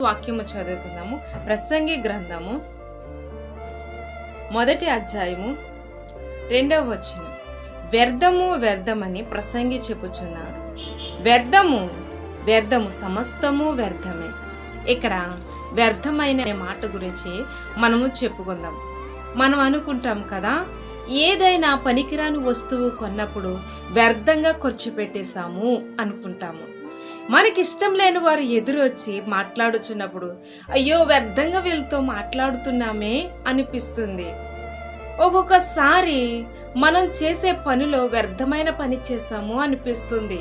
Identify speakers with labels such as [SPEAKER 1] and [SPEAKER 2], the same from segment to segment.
[SPEAKER 1] వాక్యము చదువుకుందాము. ప్రసంగి గ్రంథము మొదటి అధ్యాయము రెండవ వచనం. వ్యర్థము వ్యర్థమని ప్రసంగి చెప్పుచున్నాడు. వ్యర్థము వ్యర్థము సమస్తము వ్యర్థమే. ఇక్కడ వ్యర్థమైన మాట గురించి మనము చెప్పుకుందాం. మనం అనుకుంటాం కదా ఏదైనా పనికిరాని వస్తువు కొన్నప్పుడు వ్యర్థంగా ఖర్చు పెట్టేశాము అనుకుంటాము. మనకిష్టం లేని వారు ఎదురొచ్చి మాట్లాడుచున్నప్పుడు అయ్యో వ్యర్థంగా వీళ్ళతో మాట్లాడుతున్నామే అనిపిస్తుంది. ఒక్కొక్కసారి మనం చేసే పనిలో వ్యర్థమైన పని చేస్తాము అనిపిస్తుంది.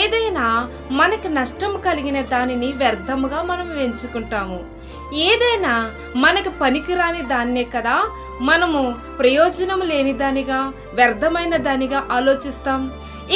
[SPEAKER 1] ఏదైనా మనకు నష్టం కలిగిన దానిని వ్యర్థముగా మనం ఎంచుకుంటాము. ఏదైనా మనకు పనికిరాని దాన్నే కదా మనము ప్రయోజనం లేని దానిగా వ్యర్థమైన దానిగా ఆలోచిస్తాం.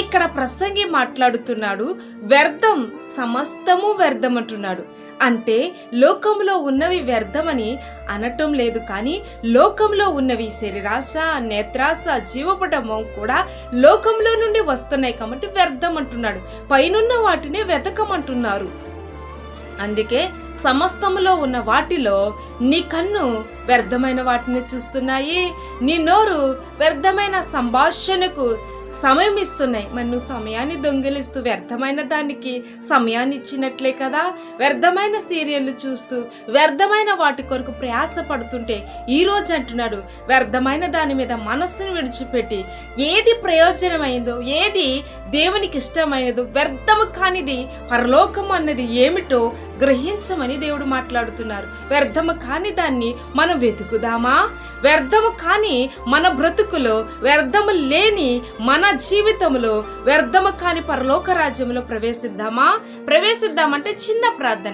[SPEAKER 1] ఇక్కడ ప్రసంగి మాట్లాడుతున్నాడు వ్యర్థం సమస్తము వ్యర్థం అంటున్నాడు అంటే లోకంలో ఉన్నవి వ్యర్థమని అనటం లేదు కానీ లోకంలో ఉన్నవి శరీరాశ నేత్రాశ జీవపటమం కూడా లోకంలో నుండి వస్తున్నాయి కాబట్టి వ్యర్థం అంటున్నాడు పైనున్న వాటిని వెతకమంటున్నారు అందుకే సమస్తములో ఉన్న వాటిలో నీ కన్ను వ్యర్థమైన వాటిని చూస్తున్నాయి నీ నోరు వ్యర్థమైన సంభాషణకు సమయం ఇస్తున్నాయి. మరి నువ్వు సమయాన్ని దొంగిలిస్తూ వ్యర్థమైన దానికి సమయాన్ని ఇచ్చినట్లే కదా? వ్యర్థమైన సీరియళ్ళు చూస్తూ వ్యర్థమైన వాటి కొరకు ప్రయాస పడుతుంటే ఈ రోజు అంటున్నాడు వ్యర్థమైన దాని మీద మనస్సును విడిచిపెట్టి ఏది ప్రయోజనమైందో ఏది దేవునికి ఇష్టమైనదో వ్యర్థము కానిది పరలోకం అన్నది ఏమిటో గ్రహించమని దేవుడు మాట్లాడుతున్నారు. వ్యర్థము కాని దాన్ని మనం వెతుకుదామా? వ్యర్థము కాని మన బ్రతుకులో వ్యర్థము లేని మన మన జీవితంలో వ్యర్థము కాని పరలోక రాజ్యంలో ప్రవేశిద్దామా? ప్రవేశిద్దామంటే చిన్న ప్రార్థన.